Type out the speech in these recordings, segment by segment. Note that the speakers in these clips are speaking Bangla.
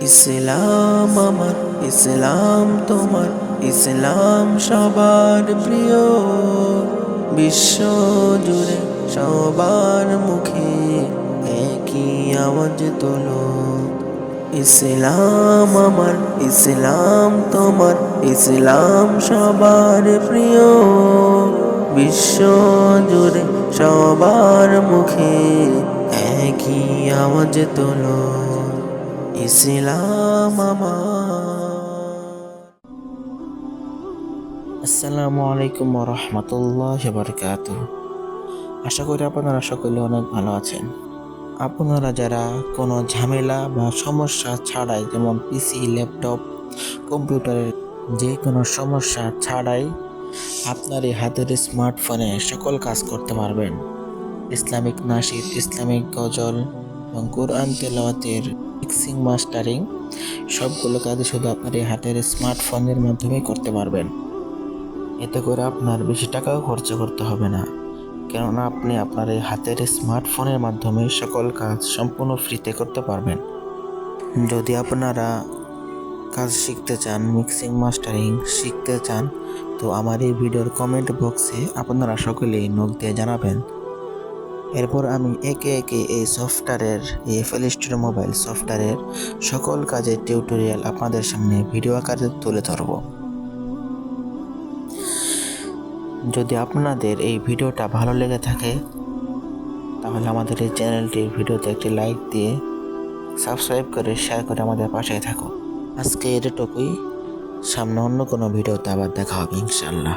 ইসলাম আমার, ইসলাম তোমার, ইসলাম সবার প্রিয়। বিশ্ব জুড়ে সবার মুখে একই আওয়াজ তোলো। ইসলাম আমার, ইসলাম তোমার, ইসলাম সবার প্রিয়। বিশ্ব জুড়ে সবার মুখে একই আওয়াজ তোলো। ইসলাম আসসালামু আলাইকুম রহমতুল্লাহ বারকাত আশা করি আপনারা সকলে অনেক ভালো আছেন। আপনারা যারা কোনো ঝামেলা বা সমস্যা ছাড়াই, যেমন পিসি ল্যাপটপ কম্পিউটারের যে কোনো সমস্যা ছাড়াই আপনার এই হাতের স্মার্টফোনে সকল কাজ করতে পারবেন। ইসলামিক নাশিদ ইসলামিক গজল এবং কোরআন তেলাওয়াতের মিক্সিং মাস্টারিং সবগুলো কাজই শুধু আপনার এই হাতের স্মার্টফোনের মাধ্যমেই করতে পারবেন। এতে করে আপনার বেশি টাকাও খরচ করতে হবে না। কেননা আপনি আপনার এই হাতের স্মার্টফোনের মাধ্যমে সকল কাজ সম্পূর্ণ ফ্রিতে করতে পারবেন। যদি আপনারা কাজ শিখতে চান মিক্সিং মাস্টারিং শিখতে চান, তো আমার এই ভিডিওর কমেন্ট বক্সে আপনারা সকলেই নোট দিয়ে জানাবেন। এরপর আমি একে একে এই সফটওয়্যারের, এই প্লে স্টোর মোবাইল সফটওয়্যারের সকল কাজের টিউটোরিয়াল আপনাদের সামনে ভিডিও আকারে তুলে ধরব। যদি আপনাদের এই ভিডিওটা ভালো লেগে থাকে, তাহলে আমাদের এই চ্যানেলটির ভিডিওতে একটি লাইক দিয়ে সাবস্ক্রাইব করে শেয়ার করে আমাদের পাশে থাকুন। আজকে এটুকুই সামনে অন্য কোনো ভিডিওতে আবার দেখা হবে ইনশাল্লাহ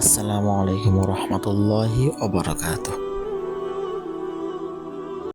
আসসালামু আলাইকুম রহমতুল্লাহি ওবরাকাতুহ